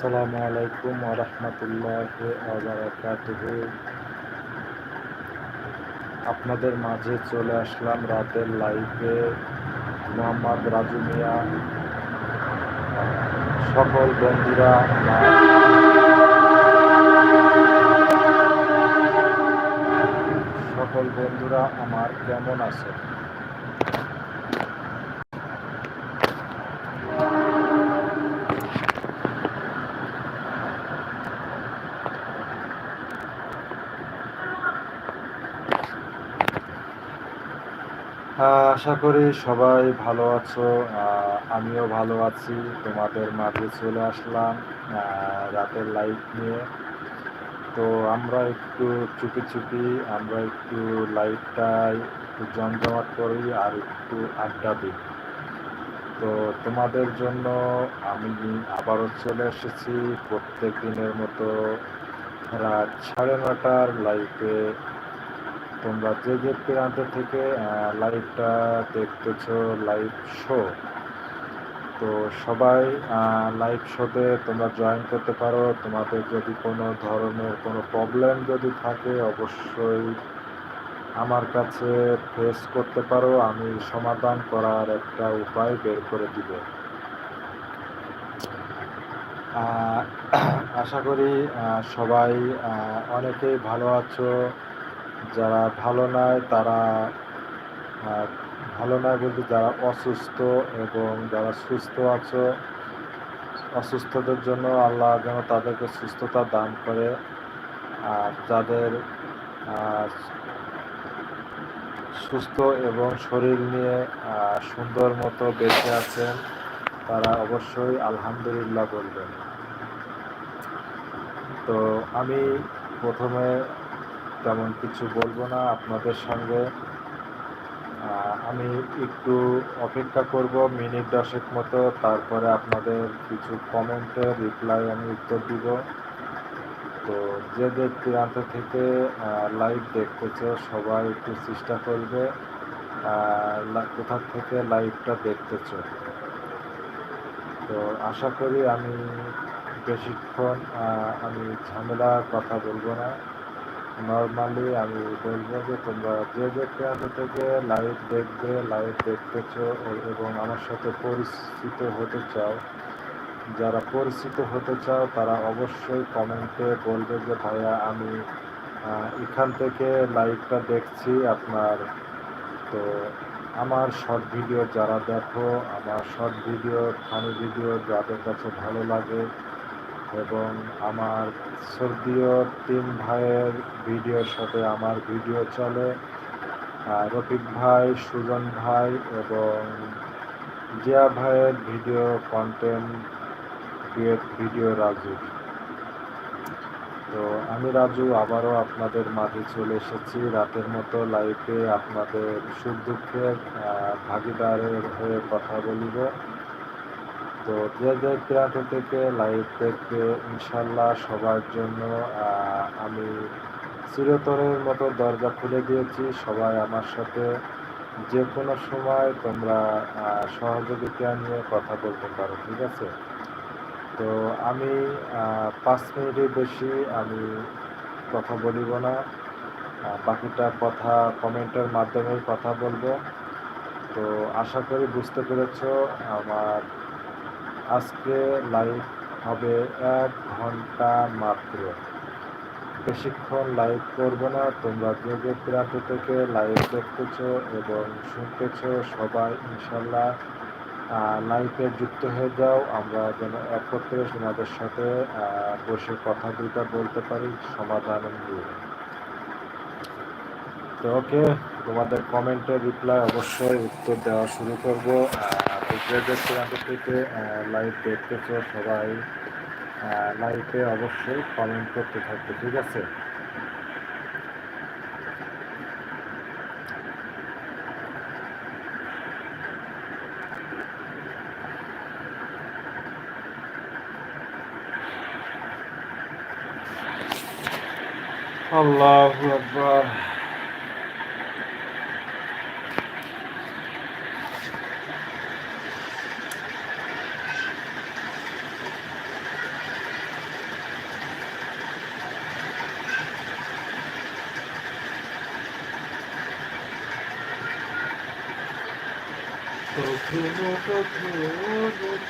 আসসালামু আলাইকুম রহমতুল্লাহ আপনাদের মাঝে চলে আসলাম রাতের লাইভে মোহাম্মদ রাজু মিয়া। সকল বন্ধুরা সকল বন্ধুরা আমার কেমন আছে আশা করি সবাই ভালো আছো। আমিও ভালো আছি। তোমাদের মাঝে চলে আসলাম রাতের লাইট নিয়ে। তো আমরা একটু চুপি চুপি, আমরা একটু লাইটটাই একটু জমজমাট করি আর একটু আড্ডা দিই। তো তোমাদের জন্য আমি আবারও চলে এসেছি। প্রত্যেক দিনের মতো রাত সাড়ে নটার লাইফে তোমরা যে যে প্রান্ত থেকে লাইভটা দেখতেছো লাইভ শো তো সবাই লাইভ শোতে তোমরা জয়েন করতে পারো। তোমাদের যদি কোনো ধরনের কোনো প্রবলেম যদি থাকে, অবশ্যই আমার কাছে ফেস করতে পারো। আমি সমাধান করার একটা উপায় বের করে দিব। আশা করি সবাই অনেকেই ভালো আছো। যারা ভালো নয়, তারা ভালো নয় বলতে যারা অসুস্থ এবং যারা সুস্থ আছো, অসুস্থদের জন্য আল্লাহ যেন তাদেরকে সুস্থতা দান করে। আর যাদের সুস্থ এবং শরীর নিয়ে সুন্দর মতো বেঁচে আছেন, তারা অবশ্যই আলহামদুলিল্লাহ বলবেন। তো আমি প্রথমে তেমন কিছু বলব না আপনাদের সঙ্গে। আমি একটু অপেক্ষা করব মিনিট দশেক মতো, তারপরে আপনাদের কিছু কমেন্টের রিপ্লাই আমি উত্তর দিব। তো যে যে প্রান্ত থেকে লাইভ দেখতেছ সবাই একটু চেষ্টা করবে কোথা থেকে লাইভটা দেখতেছ তো আশা করি আমি বেশিক্ষণ আমি ঝামেলা কথা বলব না। নর্মালি আমি বলব যে তোমরা যে যে প্রান্ত থেকে লাইভ দেখবে লাইভ দেখতেছো এবং আমার সাথে পরিচিত হতে চাও। যারা পরিচিত হতে চাও, তারা অবশ্যই কমেন্টে বলবে যে, ভাইয়া, আমি এখান থেকে লাইভটা দেখছি আপনার। তো আমার শর্ট ভিডিও যারা দেখো, আমার শর্ট ভিডিও ফানি ভিডিও যাদের কাছে ভালো লাগে এবং আমার সর্দীয় তিন ভাইয়ের ভিডিওর সাথে আমার ভিডিও চলে। রফিক ভাই, সুজন ভাই এবং জিয়া ভাইয়ের ভিডিও কন্টেন্ট ভিডিও রাজু। তো আমি রাজু আবারও আপনাদের মাঝে চলে এসেছি। রাতের মতো লাইফে আপনাদের সুখ দুঃখের ভাগিদারের হয়ে কথা বলিব। তো যে যে প্রান্ত থেকে লাইভ দেখবে ইনশাল্লাহ সবার জন্য আমি চিরতরের মতো দরজা খুলে দিয়েছি। সবাই আমার সাথে যে কোনো সময় তোমরা সহযোগিতা নিয়ে কথা বলতে পারো, ঠিক আছে? তো আমি পাঁচ মিনিটের বেশি আমি কথা বলিব না। বাকিটা কথা কমেন্টের মাধ্যমেই কথা বলব। তো আশা করি বুঝতে পেরেছ, আমার আজকে লাইভ হবে এক ঘণ্টা মাত্র। বেশিক্ষণ লাইভ করব না, তোমরা যে যে থেকে লাইভ দেখতেছো এবং শুনতেছ সবাই, ইনশাল্লাহ লাইভে যুক্ত হয়ে যাও। আমরা যেন একত্রে তোমাদের সাথে বসে কথা দুইটা বলতে পারি, সমাধান দিয়ে তো ওকে তোমাদের কমেন্টের রিপ্লাই অবশ্যই উত্তর দেওয়া শুরু করব। থেকে লাইভ দেখতেছো সবাই। লাইভে অবশ্যই কমেন্ট করতে থাকবে, ঠিক আছে? আল্লাহ আকবার। কখনো কখনো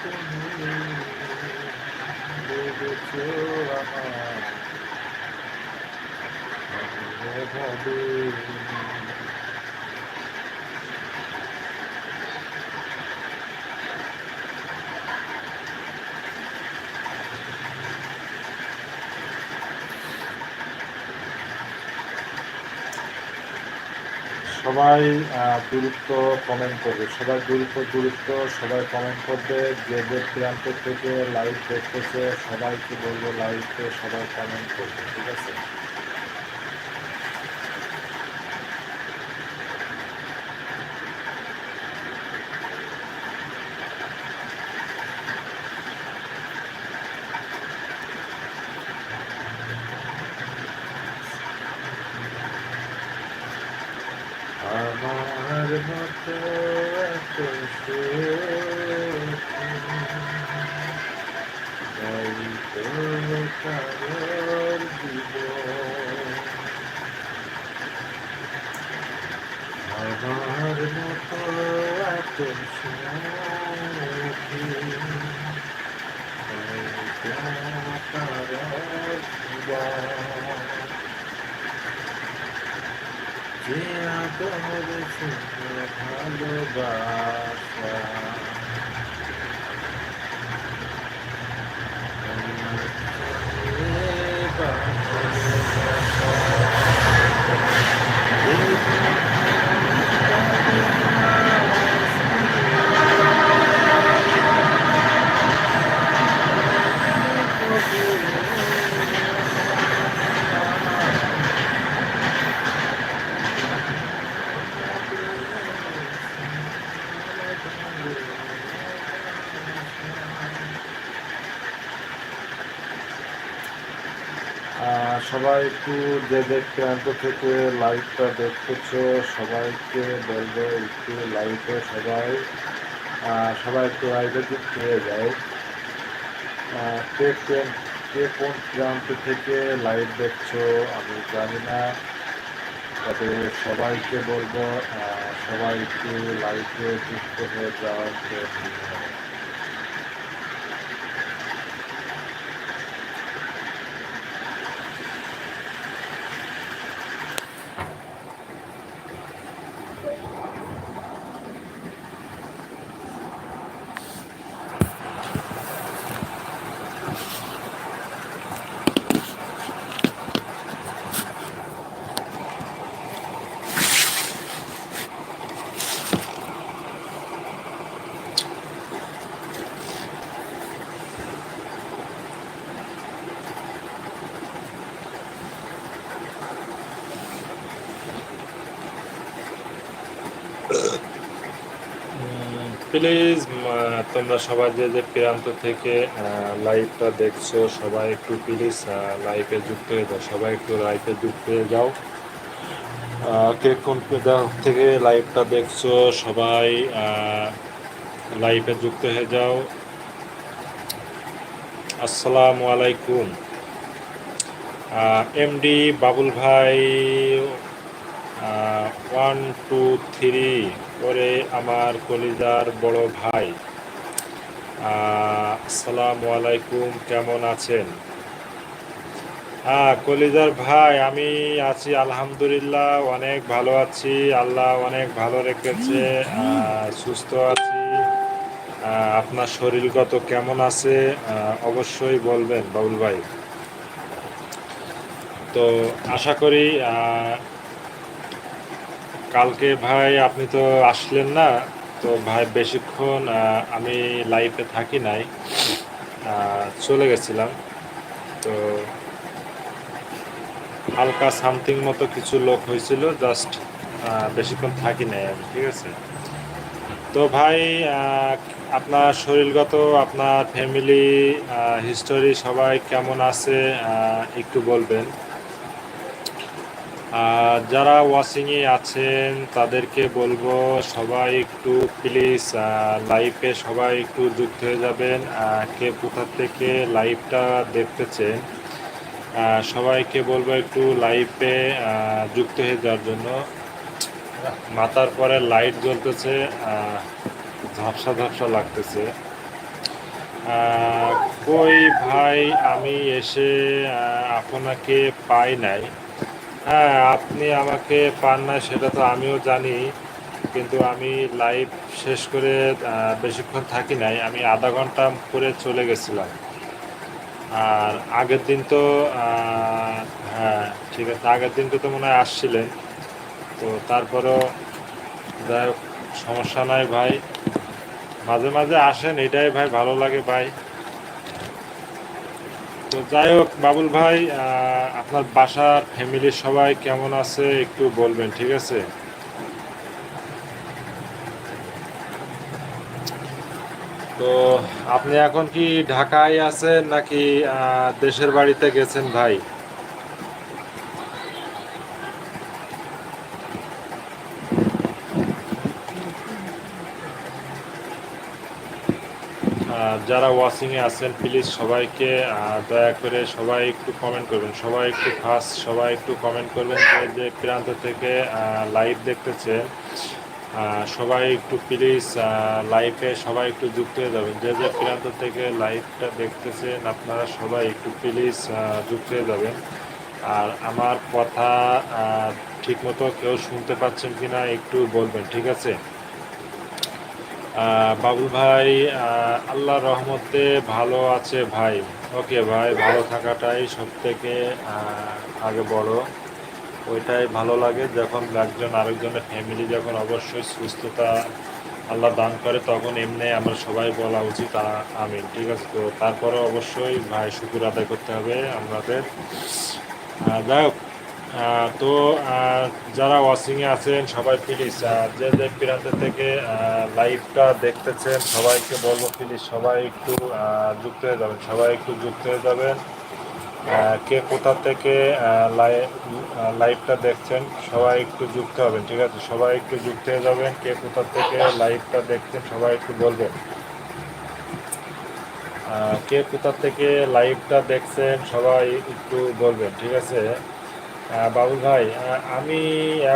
তুমি ভেবেছ আমার ভাবে সবাই গুরুত্ব কমেন্ট করবে। সবাই দূরত্ব দূরত্ব, সবাই কমেন্ট করবে। যে যে প্রান্ত থেকে লাইভ দেখতেছে সবাইকে বলব লাইভে সবাই কমেন্ট করবে, ঠিক আছে? আমার মতো এত কারোর জীবন আমার মতো এত কারোর জীবন যে আদর শুনে ভালোবাসা আহ, সবাই একটু যে যে প্রান্ত থেকে লাইভটা দেখতেছো, সবাইকে বলব একটু লাইভে সবাই সবাই একটু লাইভে যুক্ত হয়ে যায় কে- কে কোন প্রান্ত থেকে লাইভ দেখছ আমি জানি না, তবে সবাইকে বলব সবাই একটু লাইভে যুক্ত হয়ে যাওয়ার প্লিজ তোমরা সবাই যে যে প্রান্ত থেকে লাইভটা দেখছ, সবাই একটু প্লিজ লাইভে যুক্ত হয়ে যাও, সবাই একটু লাইভে যুক্ত হয়ে যাও। কে কোন থেকে লাইভটা দেখছ, সবাই লাইভে যুক্ত হয়ে যাও। আসসালামু আলাইকুম। এমডি বাবুল ভাই ওয়ান টু থ্রি করে আমার কলিজার বড় ভাই। আসসালামু আলাইকুম কেমন আছেন? হ্যাঁ কলিজার ভাই আমি আছি আলহামদুলিল্লাহ অনেক ভালো আছি আল্লাহ অনেক ভালো রেখেছে সুস্থ আছি আপনার শরীরগত কেমন আছে অবশ্যই বলবেন বাবুল ভাই। তো আশা করি কালকে ভাই আপনি তো আসলেন না, তো ভাই বেশিক্ষণ আমি লাইফে থাকি নাই চলে গেছিলাম। তো হালকা সামথিং মতো কিছু লোক হয়েছিল জাস্ট বেশিক্ষণ থাকি নাই আমি, ঠিক আছে? তো ভাই আপনার শরীরগত, আপনার ফ্যামিলি হিস্টোরি সবাই কেমন আছে একটু বলবেন। যারা ওয়াচিংয়ে আছেন, তাদেরকে বলব সবাই একটু প্লিজ লাইভে সবাই একটু যুক্ত হয়ে যাবেন। কে কোথা থেকে লাইভটা দেখতেছেন সবাইকে বলব একটু লাইভে যুক্ত হয়ে যাওয়ার জন্য। মাথার পরে লাইট জ্বলতেছে ঝাপসা ঝাপসা লাগতেছে। কই ভাই, আমি এসে আপনাকে পাই নাই। হ্যাঁ আপনি আমাকে পান না সেটা তো আমিও জানি, কিন্তু আমি লাইভ শেষ করে বেশিক্ষণ থাকি নাই, আমি আধা ঘণ্টা করে চলে গেছিলাম। আর আগের দিন তো হ্যাঁ ঠিক আছে, আগের দিন তো তো মনে হয় আসছিলেন, তো তারপরেও যাই হোক, সমস্যা নাই ভাই। মাঝে মাঝে আসেন, এটাই ভাই ভালো লাগে ভাই। তো যাই হোক, বাবুল ভাই আপনার বাসার ফ্যামিলির সবাই কেমন আছে একটু বলবেন, ঠিক আছে? তো আপনি এখন কি ঢাকায় আছেন নাকি দেশের বাড়িতে গেছেন ভাই? যারা ওয়াচিংয়ে আছেন প্লিজ সবাইকে দয়া করে সবাই একটু কমেন্ট করবেন। সবাই একটু ফার্স্ট সবাই একটু কমেন্ট করবেন যে যে প্রান্ত থেকে লাইভ দেখতেছে। সবাই একটু প্লিজ লাইভে সবাই একটু যুক্ত হয়ে যাবেন। যে যে প্রান্ত থেকে লাইভটা দেখতেছেন, আপনারা সবাই একটু প্লিজ যুক্ত হয়ে যাবেন। আর আমার কথা ঠিকমতো কেউ শুনতে পাচ্ছেন কি না একটু বলবেন, ঠিক আছে? বাবুল ভাই আহ, আল্লাহর রহমতে ভালো আছে ভাই। ওকে ভাই ভালো থাকাটাই সব থেকে আগে বড়। ওইটাই ভালো লাগে যখন একজন আরেকজনের ফ্যামিলি যখন অবশ্যই সুস্থতা আল্লাহ দান করে তখন এমনি আমরা সবাই বলা উচিত আ- আমিন। ঠিক আছে? তো তারপরে অবশ্যই ভাই শুকুর আদায় করতে হবে আমাদের। যাই হোক তো যারা ওয়াচিংয়ে আছেন, সবাই প্লিজ যে যে প্রান্ত থেকে লাইভটা দেখতেছেন, সবাইকে বলব প্লিজ সবাই একটু যুক্ত হয়ে যাবেন, সবাই একটু যুক্ত হয়ে যাবেন। কে কোথা থেকে লাইভটা দেখছেন, সবাই একটু যুক্ত হবেন, ঠিক আছে? সবাই একটু যুক্ত হয়ে যাবেন, কে কোথা থেকে লাইভটা দেখছেন, সবাই একটু বলবেন কে কোথা থেকে লাইভটা দেখছেন, সবাই একটু বলবেন, ঠিক আছে? আহ, বাবুল ভাই আমি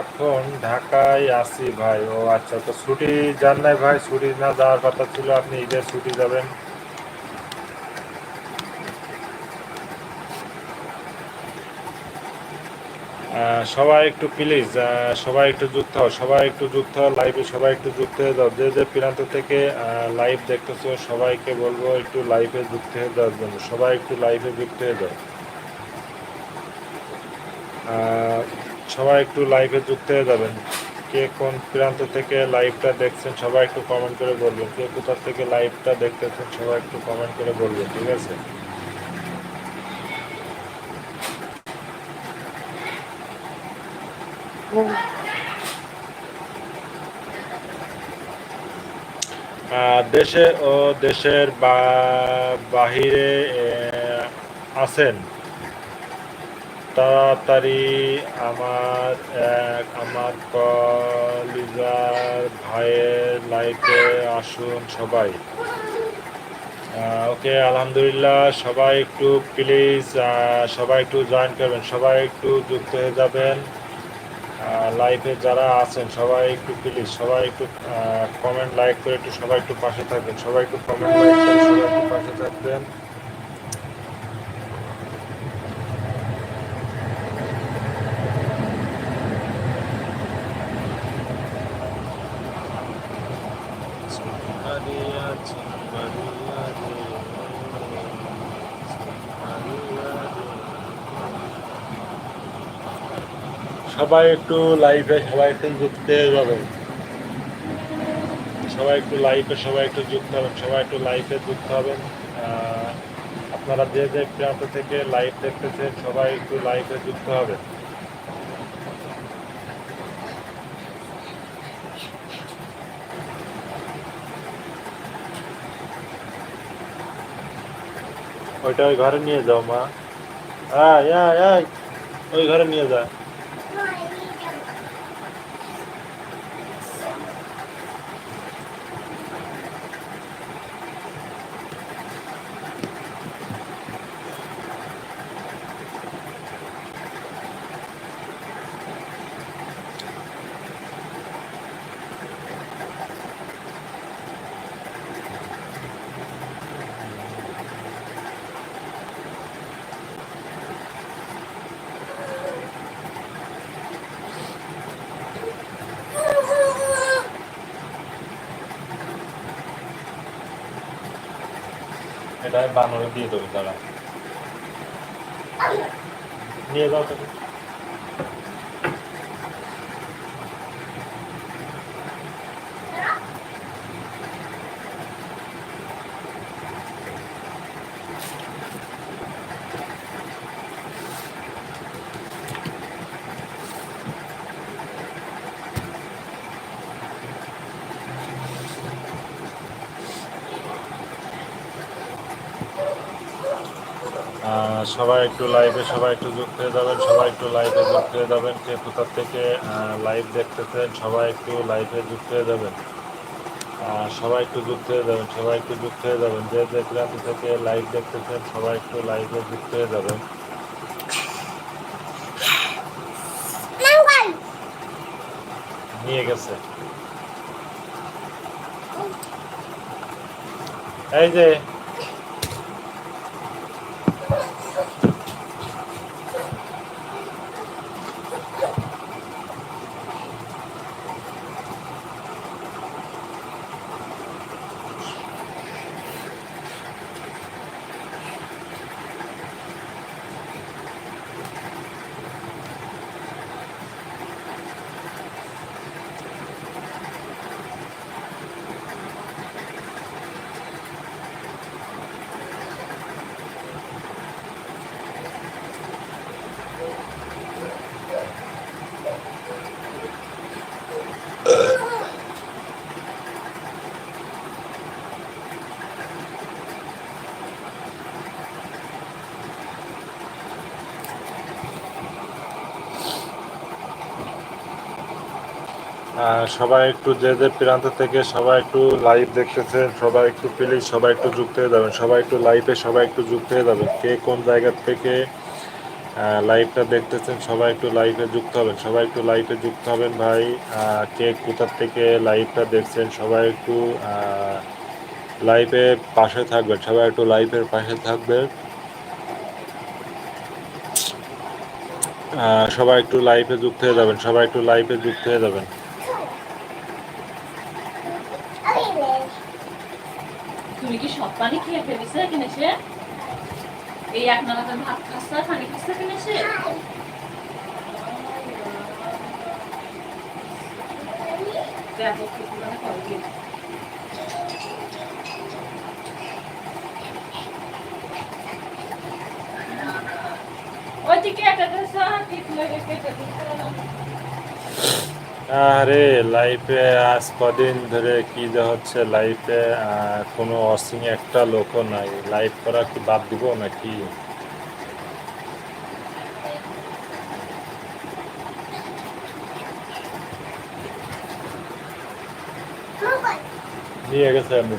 এখন ঢাকায় আছি ভাই। ও আচ্ছা তো ছুটি যান নাই ভাই? ছুটি না যাওয়ার কথা ছিল আপনি ঈদের ছুটি যাবেন। সবাই একটু প্লিজ সবাই একটু যুক্ত হও সবাই একটু যুক্ত হও লাইভে সবাই একটু যুক্ত হয়ে যাও। যে যে প্রান্ত থেকে লাইভ দেখতেছো সবাইকে বলব একটু লাইভে যুক্ত হয়ে যাওয়ার জন্য। সবাই একটু লাইভে যুক্ত হয়ে যাও। সবাই একটু লাইভে যুক্ত হয়ে যাবেন। কে কোন প্রান্ত থেকে লাইভটা দেখছেন, সবাই একটু কমেন্ট করে বলবেন। কে কোথা থেকে লাইভটা দেখতেছেন, সবাই একটু কমেন্ট করে বলবেন, ঠিক আছে? দেশে ও দেশের বাহিরে আছেন। তাড়াতাড়ি আমার এক আমার কলিজার ভাইয়ের লাইফে আসুন সবাই। ওকে, আলহামদুলিল্লাহ, সবাই একটু প্লিজ সবাই একটু জয়েন করবেন, সবাই একটু যুক্ত হয়ে যাবেন। লাইফে যারা আছেন, সবাই একটু প্লিজ সবাই একটু কমেন্ট লাইক করে একটু সবাই একটু পাশে থাকবেন, সবাই একটু কমেন্ট লাইক করে সবাই একটু পাশে থাকবেন। সবাই একটু লাইভে সবাই একটু যুক্ত হয়ে যাবেন সবাই একটু লাইভে সবাই একটু যুক্ত হবেন সবাই একটু লাইভে যুক্ত আহ, আপনারা যে যে প্রান্ত থেকে লাইভ দেখতেছেন সবাই একটু লাইভে যুক্ত হবেন ওইটা ওই ঘরে নিয়ে যাও মা। আয়। ওই ঘরে নিয়ে যা। এটা বানরে দিয়ে দেবো দাঁড়া নিয়ে যাও সবাই একটু লাইভে সবাই একটু যুক্ত হয়ে যাবেন সবাই একটু লাইভে যুক্ত হয়ে যাবেন কে কোথার থেকে লাইভ দেখতেছেন সবাই একটু লাইভে যুক্ত হয়ে যাবেন। সবাই একটু যুক্ত হয়ে যাবেন সবাই একটু যুক্ত হয়ে যাবেন। যে যে প্রান্ত থেকে লাইভ দেখতেছেন সবাই একটু লাইভে যুক্ত হয়ে যাবেন। নিয়ে গেছে। এই যে সবাই একটু যে যে প্রান্ত থেকে সবাই একটু লাইভ দেখতেছেন সবাই একটু প্লিজ সবাই একটু যুক্ত হয়ে যাবেন সবাই একটু লাইভে সবাই একটু যুক্ত হয়ে যাবেন কে কোন জায়গা থেকে লাইভটা দেখতেছেন সবাই একটু লাইভে যুক্ত হবেন সবাই একটু লাইভে যুক্ত হবেন ভাই কে কোথার থেকে লাইভটা দেখছেন সবাই একটু লাইভে পাশে থাকবেন সবাই একটু লাইভের পাশে থাকবেন সবাই একটু লাইভে যুক্ত হয়ে যাবেন সবাই একটু লাইভে যুক্ত হয়ে যাবেন তুমি কি সব পানি ফেলিস কিনে সে এই এক নাগাদ ভাত খাচ্ছে, পানি খাচ্ছে কিনে সে দেখো কি পরিমাণে করবি। কেটে দিতে আরে লাইফে আজ কদিন ধরে কি যে হচ্ছে লাইফে কোনো অসিং একটা লোকও নাই। লাইভ করা কি বাদ দিব নাকি? নিয়ে গেছে আমি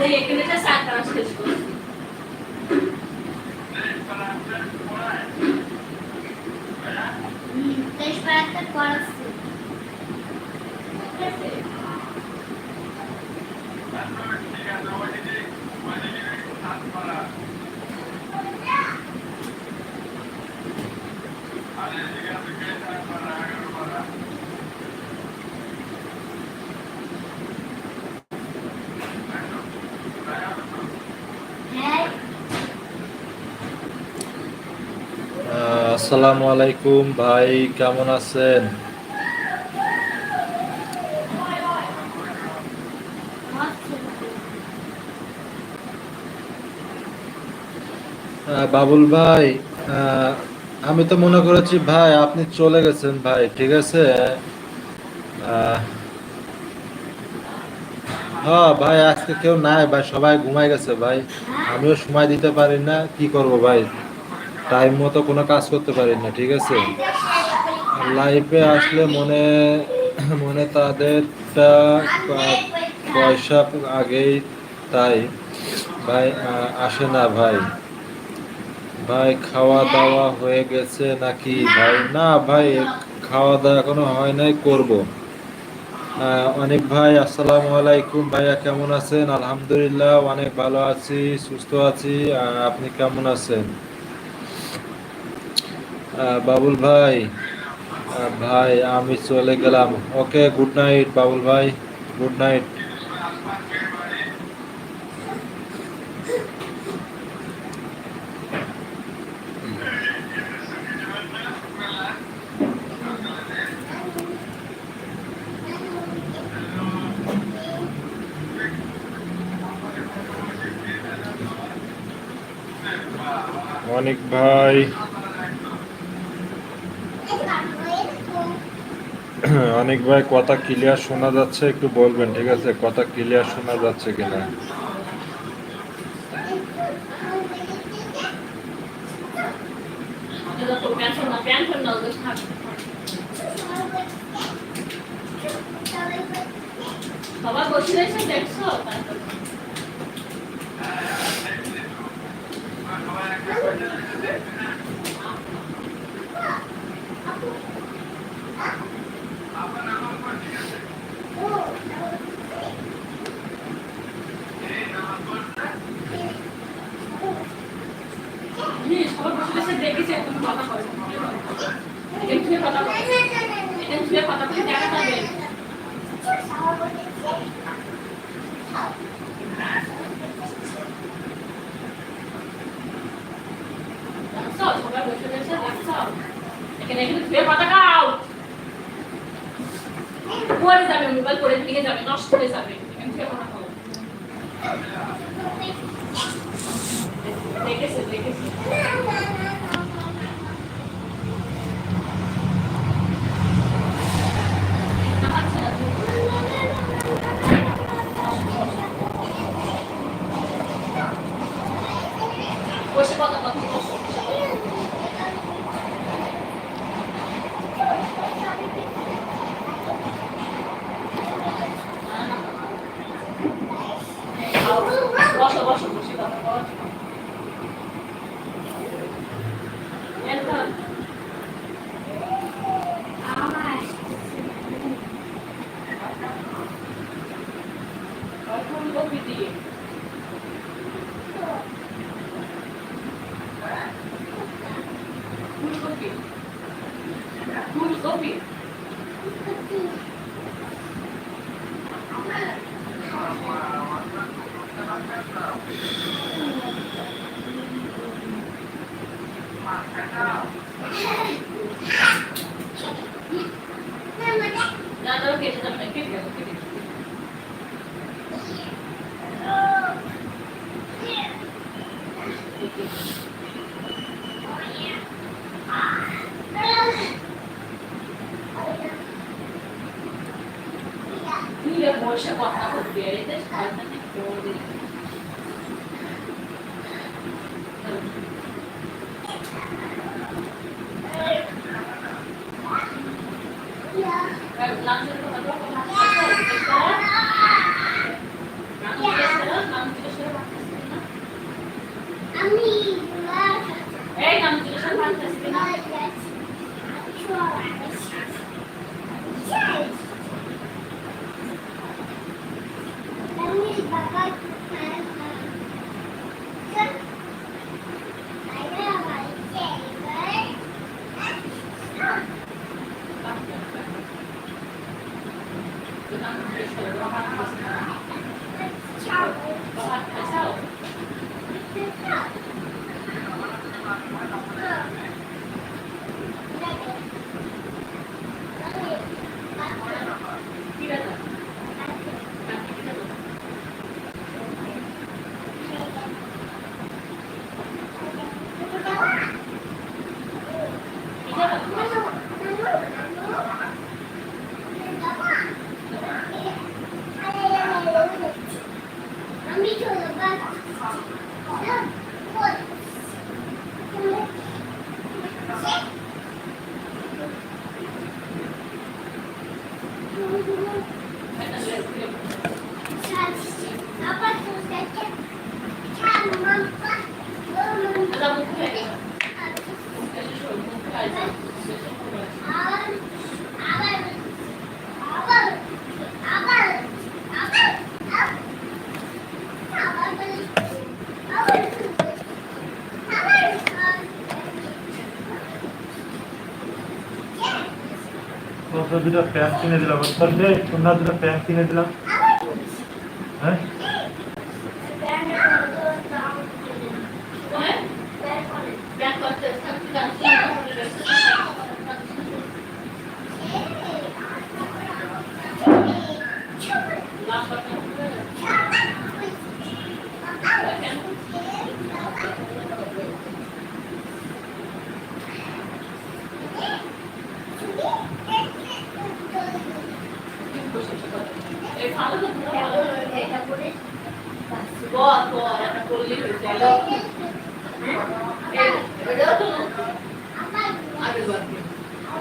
деякими আসসালামু আলাইকুম ভাই, কেমন আছেন? বাবুল ভাই আমি তো মনে করেছি ভাই, আপনি চলে গেছেন ভাই, ঠিক আছে? হ্যাঁ ভাই, আজকে কেউ নাই ভাই, সবাই ঘুমাই গেছে ভাই। আমিও সময় দিতে পারি না, কি করব ভাই? টাইম মতো কোনো কাজ করতে পারি না, ঠিক আছে? লাইফে আসলে মনে মনে তাদেরটা পয়সা আগেই তাই। ভাই আসে না ভাই। ভাই খাওয়া দাওয়া হয়ে গেছে নাকি? ভাই, না ভাই খাওয়া দাওয়া এখনও হয় নাই, করব। অনেক ভাই, আসসালামু আলাইকুম। ভাইয়া, কেমন আছেন? আলহামদুলিল্লাহ, অনেক ভালো আছি, সুস্থ আছি। আপনি কেমন আছেন? বাবুল ভাই আহ, ভাই আমি চলে গেলাম ওকে গুড নাইট বাবুল ভাই গুড নাইট অনেক ভাই অনেক ভাই, কথা ক্লিয়ার শোনা যাচ্ছে, একটু বলবেন, ঠিক আছে? কথা ক্লিয়ার শোনা যাচ্ছে কিনা? বসে কথা বলতে দুটো প্যান্ট কিনে দিলাম। তোর দে তোমরা দুটো প্যান্ট কিনে দিলাম।